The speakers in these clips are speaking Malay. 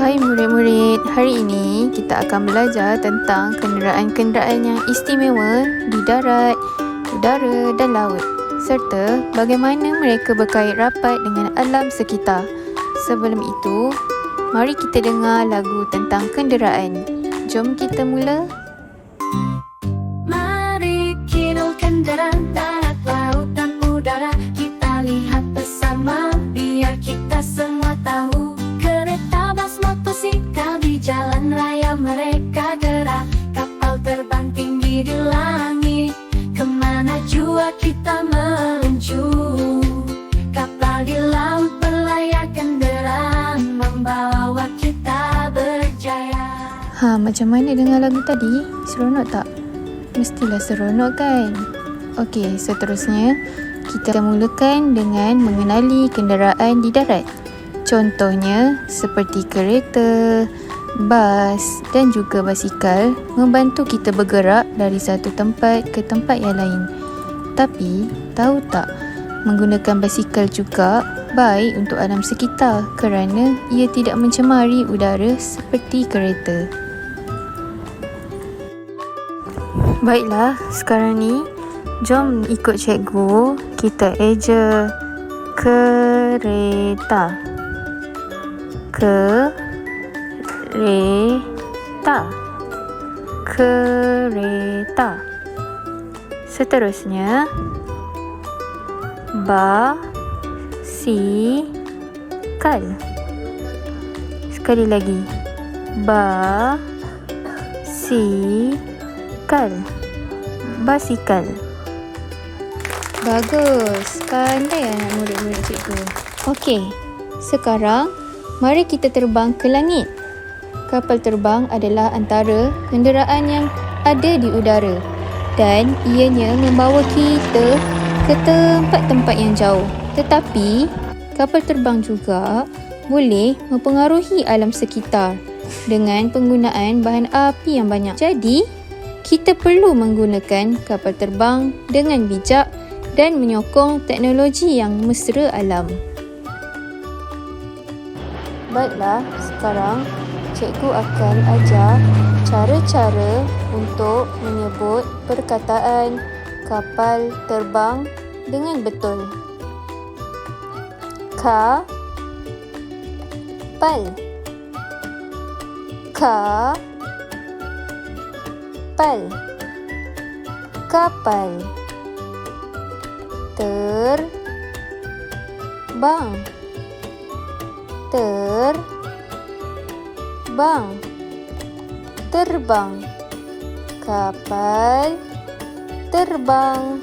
Hai murid-murid, hari ini kita akan belajar tentang kenderaan-kenderaan yang istimewa di darat, udara dan laut serta bagaimana mereka berkait rapat dengan alam sekitar. Sebelum itu, mari kita dengar lagu tentang kenderaan. Jom kita mula. Jalan raya mereka gerak Kapal terbang tinggi di langit Kemana jua kita meluncur Kapal di laut berlayar kendaraan Membawa kita berjaya Ha, macam mana dengar lagu tadi? Seronok tak? Mestilah seronok kan? Okey, seterusnya kita mulakan dengan mengenali kenderaan di darat. Contohnya seperti kereta, bas dan juga basikal membantu kita bergerak dari satu tempat ke tempat yang lain. Tapi, tahu tak, menggunakan basikal juga baik untuk alam sekitar kerana ia tidak mencemari udara seperti kereta. Baiklah, sekarang ni jom ikut cikgu kita eja kereta. Kereta. Kereta. Seterusnya basikal. Sekali lagi. Basikal. Basikal. Bagus. Pandai anak murid-murid cikgu. Okey. Sekarang, mari kita terbang ke langit. Kapal terbang adalah antara kenderaan yang ada di udara dan ianya membawa kita ke tempat-tempat yang jauh. Tetapi, kapal terbang juga boleh mempengaruhi alam sekitar dengan penggunaan bahan api yang banyak. Jadi, kita perlu menggunakan kapal terbang dengan bijak dan menyokong teknologi yang mesra alam. Baiklah, sekarang cikgu akan ajar cara-cara untuk menyebut perkataan kapal terbang dengan betul. Ka pal ka pal kapal. Ter bang ter bang terbang. Kapal terbang.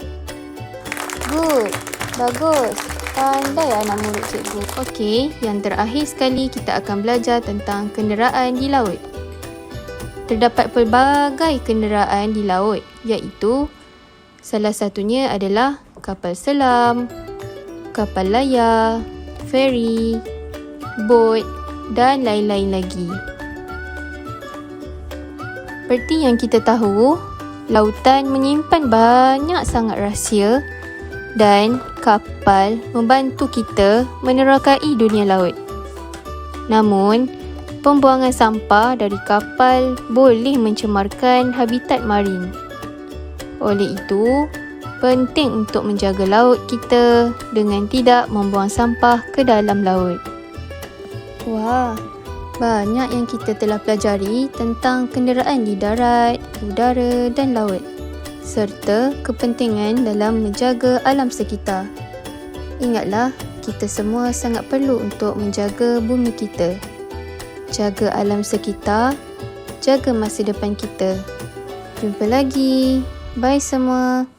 Good. Bagus. Pandai anak murid cikgu. Okey yang terakhir sekali kita akan belajar tentang kenderaan di laut. Terdapat pelbagai kenderaan di laut iaitu salah satunya adalah kapal selam kapal layar feri bot dan lain-lain lagi. Seperti yang kita tahu, lautan menyimpan banyak sangat rahsia dan kapal membantu kita menerokai dunia laut. Namun, pembuangan sampah dari kapal boleh mencemarkan habitat marin. Oleh itu, penting untuk menjaga laut kita dengan tidak membuang sampah ke dalam laut. Wah, banyak yang kita telah pelajari tentang kenderaan di darat, udara dan laut serta kepentingan dalam menjaga alam sekitar. Ingatlah, kita semua sangat perlu untuk menjaga bumi kita. Jaga alam sekitar, jaga masa depan kita. Jumpa lagi. Bye semua.